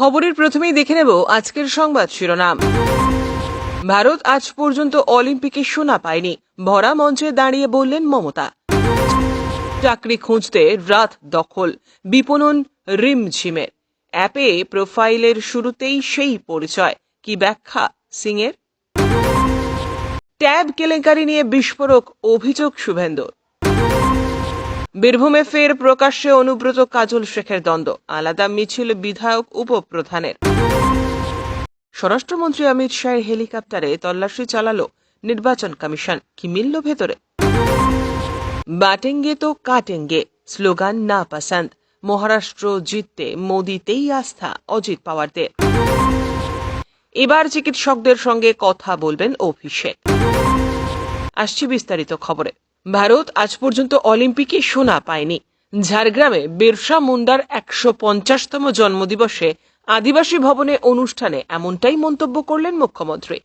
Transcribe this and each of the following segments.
খবরের প্রথমেই দেখে নেব আজকের সংবাদ শিরোনাম। ভারত আজ পর্যন্ত অলিম্পিকে সোনা পায়নি। ভরা মঞ্চে দাঁড়িয়ে বললেন মমতা। চাকরি খুঁজতে রাত দখল। বিপণন রিমঝিমের অ্যাপে প্রোফাইলের শুরুতেই সেই পরিচয়। কি ব্যাখ্যা সিংয়ের? ট্যাব কেলেঙ্কারি নিয়ে বিস্ফোরক অভিযোগ শুভেন্দুর। বীরভূমে ফের প্রকাশ্যে অনুব্রত কাজল শেখের দ্বন্দ্ব। আলাদা মিছিল বিধায়ক উপপ্রধানের। স্বরাষ্ট্রমন্ত্রী অমিত শাহের হেলিকপ্টারে তল্লাশি চালালো নির্বাচন কমিশন। কি মিলল ভেতরে? বাটেঙ্গে তো কাটেঙ্গে, স্লোগান না পসন্দ মহারাষ্ট্র জিততে মোদিতেই আস্থা, অজিত পাওয়ারদের। এবার চিকিৎসকদের সঙ্গে কথা বলবেন অভিষেক। আসছি বিস্তারিত খবরে। ভারত আজ পর্যন্ত অলিম্পিকে সোনা পায়নি। ঝাড়গ্রামে বিরসা মুন্ডার একশো পঞ্চাশতম জন্মদিবসে আদিবাসী ভবনে অনুষ্ঠানে এমনটাই মন্তব্য করলেন মুখ্যমন্ত্রী।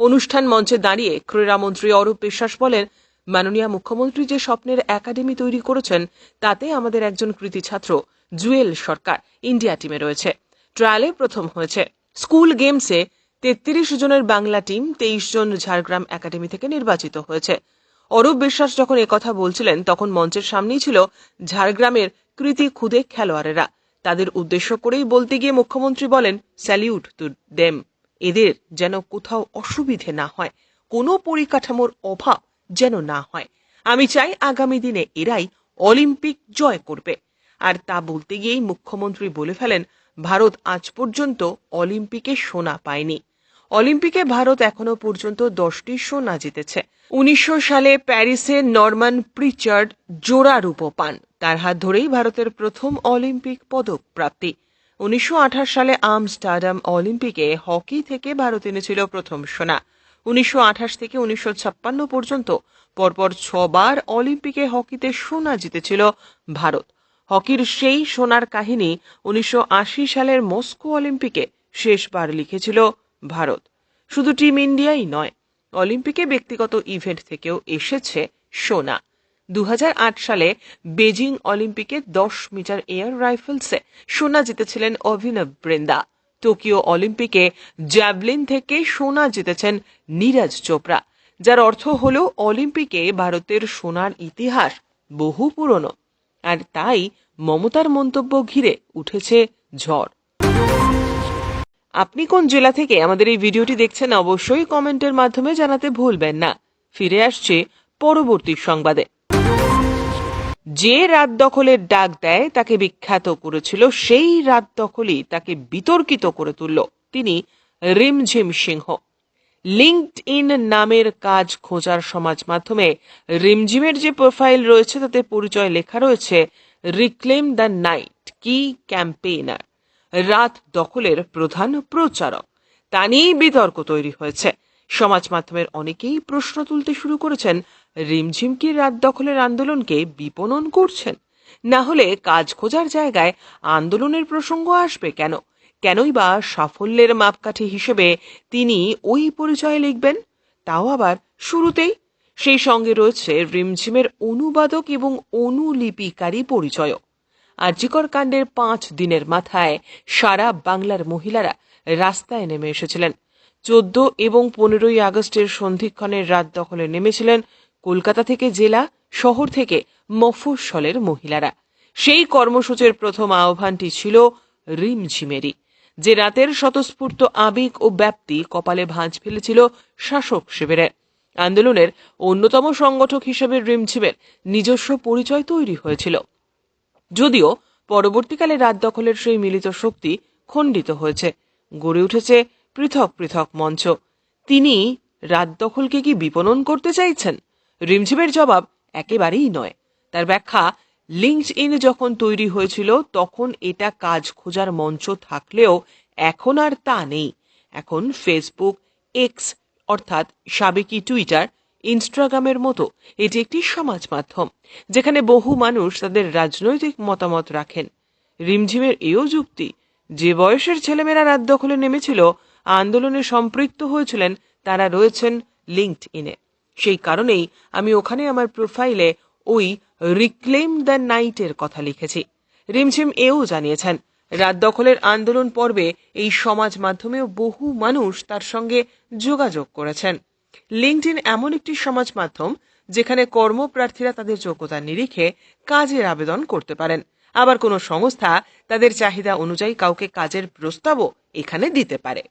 অনুষ্ঠান মঞ্চে দাঁড়িয়ে ক্রীড়ামন্ত্রী অরূপ বিশ্বাস বলেন, মাননীয় মুখ্যমন্ত্রী যে স্বপ্নের একাডেমি তৈরি করেছেন, তাতে আমাদের একজন কৃতি ছাত্র, জুয়েল সরকার, ইন্ডিয়া টিমে রয়েছে। ট্রায়ালে প্রথম হয়েছে। স্কুল গেমসে তেত্রিশ জনের বাংলা টিম, তেইশ জন ঝাড়গ্রাম একাডেমি থেকে নির্বাচিত হয়েছে। অরূপ বিশ্বাস যখন একথা বলছিলেন, তখন মঞ্চের সামনেই ছিল ঝাড়গ্রামের কৃতি খুদে খেলোয়াড়েরা। তাদের উদ্দেশ্য করেই বলতে গিয়ে মুখ্যমন্ত্রী বলেন, স্যালিউট টু দেম। এদের যেন কোথাও অসুবিধে না হয়, কোনো পরিকাঠামোর অভাব যেন না হয়। আমি চাই আগামী দিনে এরাই অলিম্পিক জয় করবে। আর তা বলতে গিয়েই মুখ্যমন্ত্রী বলে ফেলেন, ভারত আজ পর্যন্ত অলিম্পিকে সোনা পায়নি। অলিম্পিকে ভারত এখনও পর্যন্ত দশটি সোনা জিতেছে। উনিশশো সালে প্যারিসে নরমান প্রিচার্ড জোড়া রূপ পান। তার হাত ধরেই ভারতের প্রথম অলিম্পিক পদক প্রাপ্তি। উনিশশো আঠাশ সালে আমস্টারডাম অলিম্পিকে হকি থেকে ভারত এনেছিল প্রথম সোনা। উনিশশো আঠাশ থেকে উনিশশো ছাপ্পান্ন পর্যন্ত পরপর ছবার অলিম্পিকে হকিতে সোনা জিতেছিল ভারত। হকির সেই সোনার কাহিনী উনিশশো আশি সালের মস্কো অলিম্পিকে শেষবার লিখেছিল ভারত। শুধু টিম ইন্ডিয়াই নয়, অলিম্পিকে ব্যক্তিগত ইভেন্ট থেকেও এসেছে সোনা। দু হাজার আট সালে বেজিং অলিম্পিকে দশ মিটার এয়ার রাইফেলসে সোনা জিতেছিলেন অভিনব বৃন্দা। টোকিও অলিম্পিকে জ্যাভলিন থেকে সোনা জিতেছেন নীরজ চোপড়া, যার অর্থ হল অলিম্পিকে ভারতের সোনার ইতিহাস বহু পুরনো। আর তাই মমতার মন্তব্য ঘিরে উঠেছে ঝড়। আপনি কোন জেলা থেকে আমাদের এই ভিডিওটি দেখছেন অবশ্যই কমেন্টের মাধ্যমে জানাতে ভুলবেন না। ফিরে আসছে পরবর্তী সংবাদে। যে রাত দখলের ডাক দেয়, তাকে বিখ্যাত করেছিল সেই রাত দখলই তাকে বিতর্কিত করে তুলল। তিনি রিমঝিম সিংহ। লিঙ্কড ইন নামের কাজ খোঁজার সমাজ মাধ্যমে রিমঝিমের যে প্রোফাইল রয়েছে, তাতে পরিচয় লেখা রয়েছে রিক্লেম দ্য নাইট কি ক্যাম্পেইনার। রাত দখলের প্রধান প্রচারক। তা নিয়েই বিতর্ক তৈরি হয়েছে। সমাজ মাধ্যমের অনেকেই প্রশ্ন তুলতে শুরু করেছেন, রিমঝিম কি রাত দখলের আন্দোলনকে বিপণন করছেন? না হলে কাজ খোঁজার জায়গায় আন্দোলনের প্রসঙ্গ আসবে কেন? কেনই বা সাফল্যের মাপকাঠি হিসেবে তিনি ওই পরিচয় লিখবেন? তাও আবার শুরুতেই। সেই সঙ্গে রয়েছে রিমঝিমের অনুবাদক এবং অনুলিপিকারী পরিচয়ও আর্যিকর কাণ্ডের পাঁচ দিনের মাথায় সারা বাংলার মহিলারা রাস্তায় নেমে এসেছিলেন। চোদ্দ এবং পনেরোই আগস্টের সন্ধিক্ষণের রাত দখলে নেমেছিলেন কলকাতা থেকে জেলা, শহর থেকে মফস্বলের মহিলারা। সেই কর্মসূচির প্রথম আহ্বানটি ছিল রিমঝিমেরই, যে রাতের স্বতঃস্ফূর্ত আবেগ ও ব্যাপ্তি কপালে ভাঁজ ফেলেছিল শাসক শিবিরের আন্দোলনের অন্যতম সংগঠক হিসেবে রিমঝিমের নিজস্ব পরিচয় তৈরি হয়েছিল। যদিও পরবর্তীকালে রাত দখলের সেই মিলিত শক্তি খণ্ডিত হয়েছে। গড়ে উঠেছে পৃথক পৃথক মঞ্চ। তিনি রাত দখলকে কি বিপণন করতে চাইছেন? রিমঝিমের জবাব একেবারেই নয়। তার ব্যাখ্যা লিঙ্কড ইন যখন তৈরি হয়েছিল, তখন এটা কাজ খোঁজার মঞ্চ থাকলেও এখন আর তা নেই। এখন ফেসবুক, এক্স, অর্থাৎ সাবেকি টুইটার ইনস্টাগ্রামের মতো এটি একটি সমাজ মাধ্যম, যেখানে বহু মানুষ তাদের রাজনৈতিক মতামত রাখেন। রিমঝিমের এও যুক্তি, যে বয়সের ছেলেমেয়েরা রাত দখলে নেমেছিল, আন্দোলনে সম্পৃক্ত হয়েছিলেন, তারা রয়েছেন লিঙ্কড ইনে সেই কারণেই আমি ওখানে আমার প্রোফাইলে ওই রিক্লেম দ্য নাইটের কথা লিখেছি। রিমঝিম এও জানিয়েছেন, রাত দখলের আন্দোলন পর্বে এই সমাজ মাধ্যমেও বহু মানুষ তার সঙ্গে যোগাযোগ করেছেন। লিঙ্কডিন এমন একটি সমাজ মাধ্যম যেখানে কর্মপ্রার্থীরা তাদের যোগ্যতার নিরিখে কাজের আবেদন করতে পারেন। আবার কোনো সংস্থা তাদের চাহিদা অনুযায়ী কাউকে কাজের প্রস্তাবও এখানে দিতে পারে।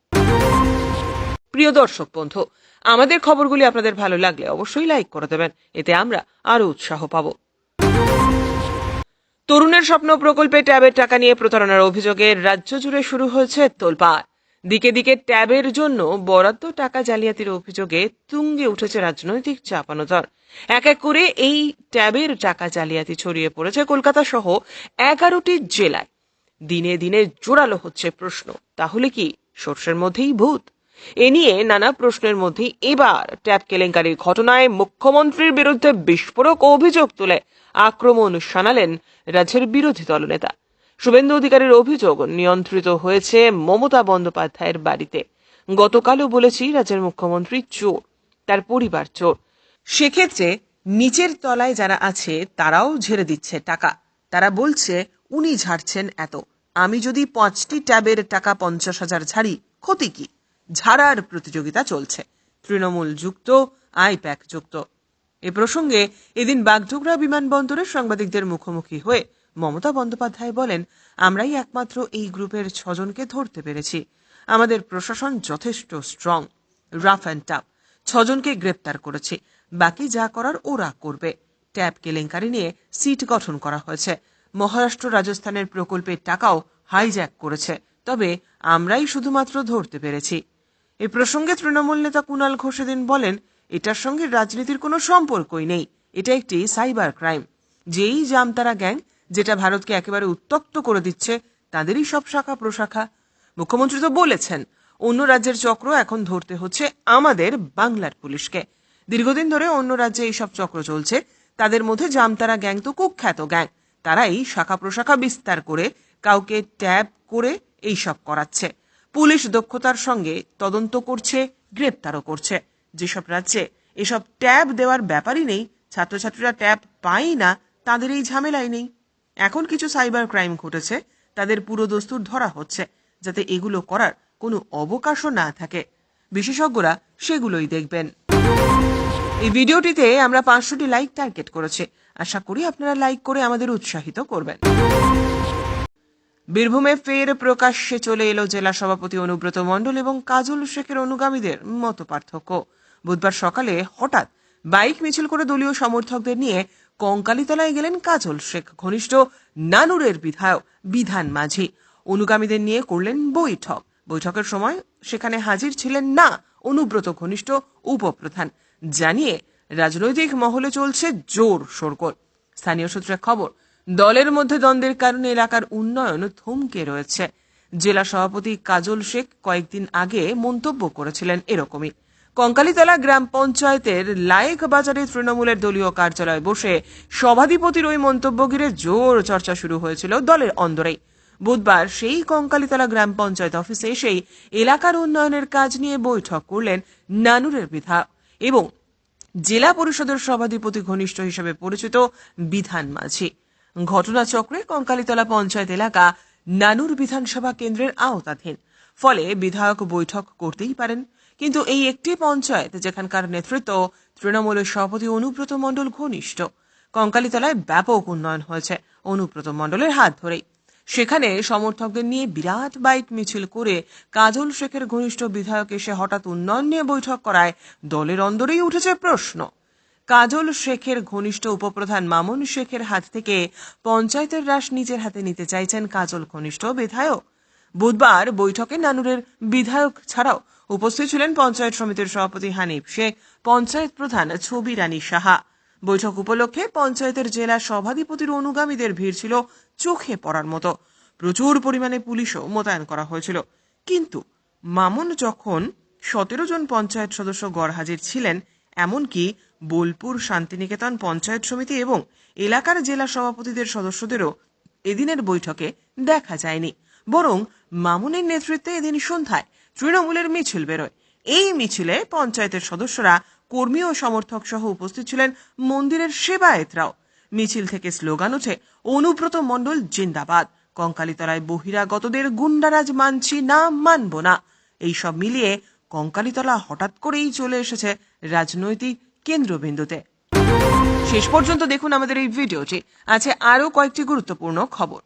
প্রিয় দর্শক বন্ধু, আমাদের খবরগুলি আপনাদের ভালো লাগলে অবশ্যই লাইক করে দেবেন। এতে আমরা আরও উৎসাহ পাবো। তরুণের স্বপ্ন প্রকল্পে ট্যাবের টাকা নিয়ে প্রতারণার অভিযোগে রাজ্য জুড়ে শুরু হয়েছে তোলপাড়। দিকে দিকে ট্যাবের জন্য বরাদ্দ টাকা জালিয়াতির অভিযোগে তুঙ্গে উঠেছে রাজনৈতিক চাপানো চাপানোতর এক এক করে এই ট্যাবের টাকা জালিয়াতি ছড়িয়ে পড়েছে কলকাতা সহ এগারোটি জেলায়। দিনে দিনে জোরালো হচ্ছে প্রশ্ন। তাহলে কি সর্ষের মধ্যেই ভূত? এ নিয়ে নানা প্রশ্নের মধ্যে এবার ট্যাব কেলেঙ্কারির ঘটনায় মুখ্যমন্ত্রীর বিরুদ্ধে বিস্ফোরক অভিযোগ তুলে আক্রমণ শানালেন রাজ্যের বিরোধী দলনেতা। শুভেন্দু অধিকারীর অভিযোগ নিয়ন্ত্রিত হয়েছে মমতা বন্দ্যোপাধ্যায়ের বাড়িতে। গতকালও বলেছি রাজ্যের মুখ্যমন্ত্রী চোর, তার পরিবার চোর। সেক্ষেত্রে নিচের তলায় যারা আছে, তারাও ঝেড়ে দিচ্ছে টাকা। তারা বলছে, উনি ঝাড়ছেন এত। আমি যদি পাঁচটি ট্যাবের টাকা পঞ্চাশ হাজার ঝাড়ি, ক্ষতি কি? ঝাড়ার প্রতিযোগিতা চলছে। তৃণমূল যুক্ত, আইপ্যাক যুক্ত। এ প্রসঙ্গে এদিন বাগডোগরা বিমানবন্দরে সাংবাদিকদের মুখোমুখি হয়ে মমতা বন্দ্যোপাধ্যায় বলেন, আমরাই একমাত্র এই গ্রুপের ছজনকে ধরতে পেরেছি। আমাদের প্রশাসন যথেষ্ট স্ট্রং রাফ অ্যান্ড টাফ ছজনকে গ্রেপ্তার করেছি। বাকি যা করার ওরা করবে। ট্যাব কেলেঙ্কারি নিয়ে সিট গঠন করা হয়েছে। মহারাষ্ট্র রাজস্থানের প্রকল্পের টাকাও হাইজ্যাক করেছে। তবে আমরাই শুধুমাত্র ধরতে পেরেছি। এ প্রসঙ্গে তৃণমূল নেতা কুণাল ঘোষ দিন বলেন, এটার সঙ্গে রাজনীতির কোনো সম্পর্কই নেই। এটা একটি সাইবার ক্রাইম যেই জামতারা গ্যাং যেটা ভারতকে একেবারে উত্তক্ত করে দিচ্ছে, তাদেরই সব শাখা প্রশাখা। মুখ্যমন্ত্রী তো বলেছেন, অন্য রাজ্যের চক্র এখন ধরতে হচ্ছে আমাদের বাংলার পুলিশকে। দীর্ঘদিন ধরে অন্য রাজ্যে এইসব চক্র চলছে, তাদের মধ্যে জামতারা গ্যাং তো কুখ্যাত গ্যাং। তারাই শাখা প্রশাখা বিস্তার করে, কাউকে ট্যাব করে এইসব করাচ্ছে। পুলিশ দক্ষতার সঙ্গে তদন্ত করছে, গ্রেপ্তারও করছে। যেসব রাজ্যে এসব ট্যাব দেওয়ার ব্যাপারই নেই, ছাত্রছাত্রীরা ট্যাব পায়ই না, তাদের এই ঝামেলাই নেই। এখন কিছু সাইবার ক্রাইম ঘটেছে, তাদের পুরো দস্তুর ধরা হচ্ছে, যাতে এগুলো করার কোনো অবকাশও না থাকে। বিশেষজ্ঞরা সেগুলোই দেখবেন। এই ভিডিওটিতে আমরা পাঁচশোটি লাইক টার্গেট করেছি। আশা করি আপনারা লাইক করে আমাদের উৎসাহিত করবেন। বীরভূমে ফের প্রকাশ্যে চলে এলো জেলা সভাপতি অনুব্রত মণ্ডল এবং কাজল শেখের অনুগামীদের মত পার্থক্য বুধবার সকালে হঠাৎ বাইক মিছিল করে দলীয় সমর্থকদের নিয়ে কঙ্কালীতলায় গেলেন কাজল শেখ, ঘনিষ্ঠ নানুরের বিধায়ক, বিধান মাঝি। অনুগামীদের নিয়ে করলেন বৈঠক। বৈঠকের সময় সেখানে হাজির ছিলেন না অনুব্রত ঘনিষ্ঠ উপপ্রধান। জানিয়ে রাজনৈতিক মহলে চলছে জোর শোরগোল। স্থানীয় সূত্রে খবর, দলের মধ্যে দ্বন্দ্বের কারণে এলাকার উন্নয়ন থমকে রয়েছে। জেলা সভাপতি কাজল শেখ কয়েকদিন আগে মন্তব্য করেছিলেন এরকমই। কঙ্কালীতলা গ্রাম পঞ্চায়েতের লায়েক বাজারে তৃণমূলের দলীয় কার্যালয়ে বসে সভাধিপতির ওই মন্তব্য ঘিরে জোর চর্চা শুরু হয়েছিল দলের অন্দরেই বুধবার সেই কঙ্কালীতলা গ্রাম পঞ্চায়েত অফিসে এসেই এলাকার উন্নয়নের কাজ নিয়ে বৈঠক করলেন নানুরের বিধায়ক এবং জেলা পরিষদের সভাধিপতি ঘনিষ্ঠ হিসেবে পরিচিত বিধান মাঝি। ঘটনাচক্রে কঙ্কালীতলা পঞ্চায়েত এলাকা নানুর বিধানসভা কেন্দ্রের আওতাধীন। ফলে বিধায়ক বৈঠক করতেই পারেন কিন্তু এই একটি পঞ্চায়েত যেখানকার নেতৃত্ব তৃণমূলের সভাপতি অনুব্রত মণ্ডল ঘনিষ্ঠ। কঙ্কালীতলায় ব্যাপক উন্নয়ন হয়েছে অনুব্রত মণ্ডলের হাত ধরেই। সেখানে সমর্থকদের নিয়ে বিরাট বাইক মিছিল করে কাজল শেখের ঘনিষ্ঠ বিধায়ক এসে হঠাৎ উন্নয়ন নিয়ে বৈঠক করায় দলের অন্দরেই উঠেছে প্রশ্ন। কাজল শেখের ঘনিষ্ঠ উপপ্রধান মামুন শেখের হাত থেকে পঞ্চায়েতের রাশ নিজের হাতে নিতে চাইছেন কাজল ঘনিষ্ঠ বিধায়ক। বুধবার বৈঠকে নানুরের বিধায়ক ছাড়াও উপস্থিত ছিলেন পঞ্চায়েত সমিতির সভাপতি হানিফ শেখ, পঞ্চায়েত প্রধান ছবি রানী সাহা। বৈঠক উপলক্ষে পঞ্চায়েতের জেলা সভাধিপতির অনুগামীদের ভিড় ছিল চোখে পড়ার মতো। প্রচুর পরিমাণে পুলিশও মোতায়েন করা হয়েছিল। কিন্তু মামুন যখন সতেরো জন পঞ্চায়েত সদস্য গড় হাজির ছিলেন, এমনকি বোলপুর, শান্তিনিকেতন পঞ্চায়েত সমিতি এবং এলাকার জেলা সভাপতিদের সদস্যদেরও এদিনের বৈঠকে দেখা যায়নি। বরং মামুনের নেতৃত্বে এদিন সন্ধ্যায় তৃণমূলের মিছিল বেরোয়। এই মিছিলে পঞ্চায়েতের সদস্যরা কর্মী ও সমর্থক সহ উপস্থিত ছিলেন মন্দিরের সেবায়েতরাও। মিছিল থেকে স্লোগান ওঠে, অনুব্রত মণ্ডল জিন্দাবাদ। কঙ্কালীতলায় বহিরাগতদের গুন্ডারাজ মানছি না, মানব না। এই সব মিলিয়ে কঙ্কালীতলা হঠাৎ করেই চলে এসেছে রাজনৈতিক কেন্দ্রবিন্দুতে। শেষ পর্যন্ত দেখুন আমাদের এই ভিডিওটি। আছে আরও কয়েকটি গুরুত্বপূর্ণ খবর।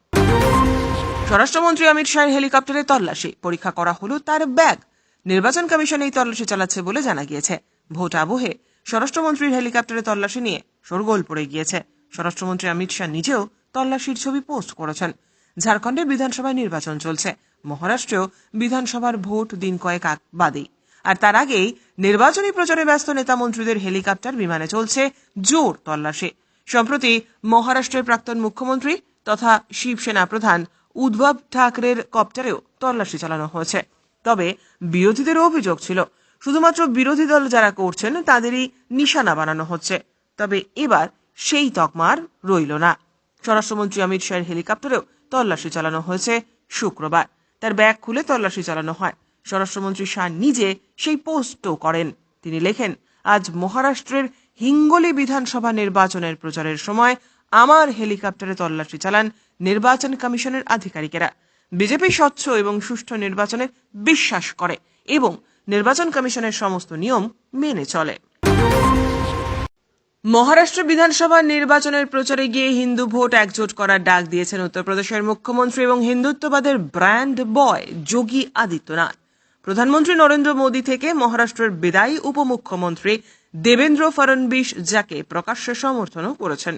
স্বরাষ্ট্রমন্ত্রী অমিত শাহের হেলিকপ্টারে তল্লাশি। পরীক্ষা করা হলো তার ব্যাগ। নির্বাচন কমিশন এই তল্লাশি চালাচ্ছে বলে জানা গিয়েছে। ভোট আবহে স্বরাষ্ট্রমন্ত্রীর হেলিকপ্টারে তল্লাশি নিয়ে শোরগোল পড়ে গিয়েছে। স্বরাষ্ট্রমন্ত্রী অমিত শাহ নিজেও তল্লাশির ছবি পোস্ট করেছেন। ঝাড়খণ্ডের বিধানসভায় নির্বাচন চলছে। মহারাষ্ট্রেও বিধানসভার ভোট দিন কয়েক বাদেই। আর তার আগেই নির্বাচনী প্রচারে ব্যস্ত নেতা মন্ত্রীদের হেলিকপ্টার বিমানে চলছে জোর তল্লাশি। সম্প্রতি মহারাষ্ট্রের প্রাক্তন মুখ্যমন্ত্রী তথা শিবসেনা প্রধান উদ্ধব ঠাকরের কপ্টারেও তল্লাশি চালানো হয়েছে। তবে বিরোধীদের অভিযোগ ছিল, শুধুমাত্র বিরোধী দল যারা করছেন তাদেরই নিশানা বানানো হচ্ছে। তবে এবার সেই তকমার রইল না। স্বরাষ্ট্রমন্ত্রী অমিত শাহের হেলিকপ্টারেও তল্লাশি চালানো হয়েছে শুক্রবার। তার ব্যাগ খুলে তল্লাশি চালানো হয়। স্বরাষ্ট্রমন্ত্রী শাহ নিজে সেই পোস্টও করেন। তিনি লেখেন, আজ মহারাষ্ট্রের হিঙ্গলি বিধানসভা নির্বাচনের প্রচারের সময় আমার হেলিকপ্টারে তল্লাশি চালান নির্বাচন কমিশনের আধিকারিকেরা। বিজেপি স্বচ্ছ এবং সুষ্ঠু নির্বাচনে বিশ্বাস করে এবং নির্বাচন কমিশনের সমস্ত নিয়ম মেনে চলে। মহারাষ্ট্র বিধানসভা নির্বাচনের প্রচারে গিয়ে হিন্দু ভোট একজোট করার ডাক দিয়েছেন উত্তরপ্রদেশের মুখ্যমন্ত্রী এবং হিন্দুত্ববাদের ব্র্যান্ড বয় যোগী আদিত্যনাথ। প্রধানমন্ত্রী নরেন্দ্র মোদী থেকে মহারাষ্ট্রের বিদায়ী উপমুখ্যমন্ত্রী দেবেন্দ্র ফডনবিস যাকে প্রকাশ্যে সমর্থনও করেছেন।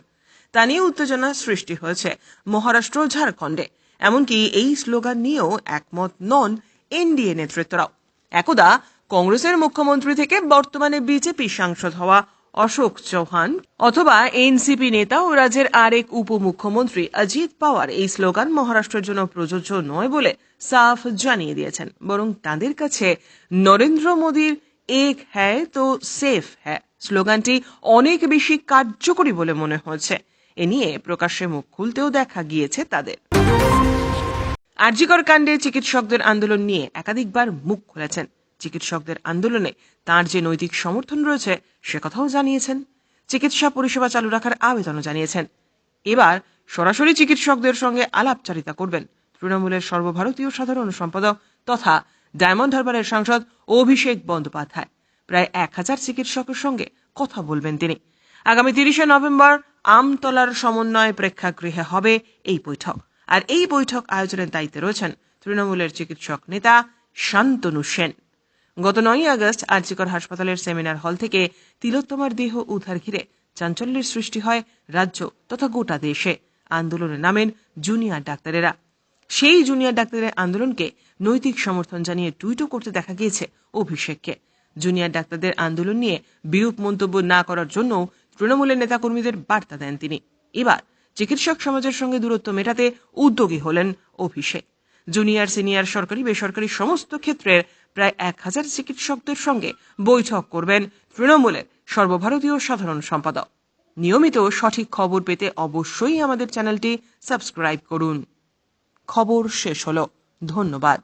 তা নিয়ে উত্তেজনা সৃষ্টি হয়েছে মহারাষ্ট্র ঝাড়খণ্ডে। এমনকি এই স্লোগান নিয়েও একমত নন এনডিএ নেতৃত্বরাও। একদা কংগ্রেসের মুখ্যমন্ত্রী থেকে বর্তমানে বিজেপি সাংসদ হওয়া অশোক চৌহান অথবা এনসিপি নেতা ও রাজ্যের আরেক উপমুখ্যমন্ত্রী অজিত পাওয়ার এই স্লোগান মহারাষ্ট্রের জন্য প্রযোজ্য নয় বলে সাফ জানিয়ে দিয়েছেন। বরং তাদের কাছে নরেন্দ্র মোদীর এক হ্যায় তো সেফ হ্যায়। স্লোগানটি অনেক বেশি কার্যকরী বলে মনে হচ্ছে। এ নিয়ে প্রকাশ্যে মুখ খুলতেও দেখা গিয়েছে তাদের। আরজিকর কাণ্ডে চিকিৎসকদের আন্দোলন নিয়ে একাধিকবার মুখ খুলেছেন। চিকিৎসকদের আন্দোলনে তার যে নৈতিক সমর্থন রয়েছে, সে কথাও জানিয়েছেন। চিকিৎসা পরিষেবা চালু রাখার আবেদনও জানিয়েছেন। এবার সরাসরি চিকিৎসকদের সঙ্গে আলাপচারিতা করবেন তৃণমূলের সর্বভারতীয় সাধারণ সম্পাদক তথা ডায়মন্ড হারবারের সাংসদ অভিষেক বন্দ্যোপাধ্যায়। প্রায় এক হাজার চিকিৎসকের সঙ্গে কথা বলবেন তিনি। আগামী তিরিশে নভেম্বর আমতলার সমন্বয় প্রেক্ষাগৃহে হবে এই বৈঠক। আর এই বৈঠক আয়োজনের দায়িত্বে রয়েছেন তৃণমূলের চিকিৎসক নেতা শান্তনু সেন। গত নয়ই আগস্ট আরজিকর হাসপাতালের সেমিনার হল থেকে তিলোত্তমার দেহ উদ্ধার ঘিরে চাঞ্চল্যের সৃষ্টি হয় রাজ্য তথা গোটা দেশে। আন্দোলনে নামেন জুনিয়র ডাক্তারেরা। সেই জুনিয়র ডাক্তারের আন্দোলনকে নৈতিক সমর্থন জানিয়ে টুইটও করতে দেখা গিয়েছে অভিষেককে। জুনিয়র ডাক্তারদের আন্দোলন নিয়ে বিরূপ মন্তব্য না করার জন্য তৃণমূলের নেতাকর্মীদের বার্তা দেন তিনি। এবার চিকিৎসক সমাজের সঙ্গে দূরত্ব মেটাতে উদ্যোগী হলেন অভিষেক জুনিয়র, সিনিয়র, সরকারি, বেসরকারি সমস্ত ক্ষেত্রের প্রায় এক হাজার চিকিৎসকদের সঙ্গে বৈঠক করবেন তৃণমূলের সর্বভারতীয় সাধারণ সম্পাদক। নিয়মিত সঠিক খবর পেতে অবশ্যই আমাদের চ্যানেলটি সাবস্ক্রাইব করুন। খবর শেষ হলো। ধন্যবাদ।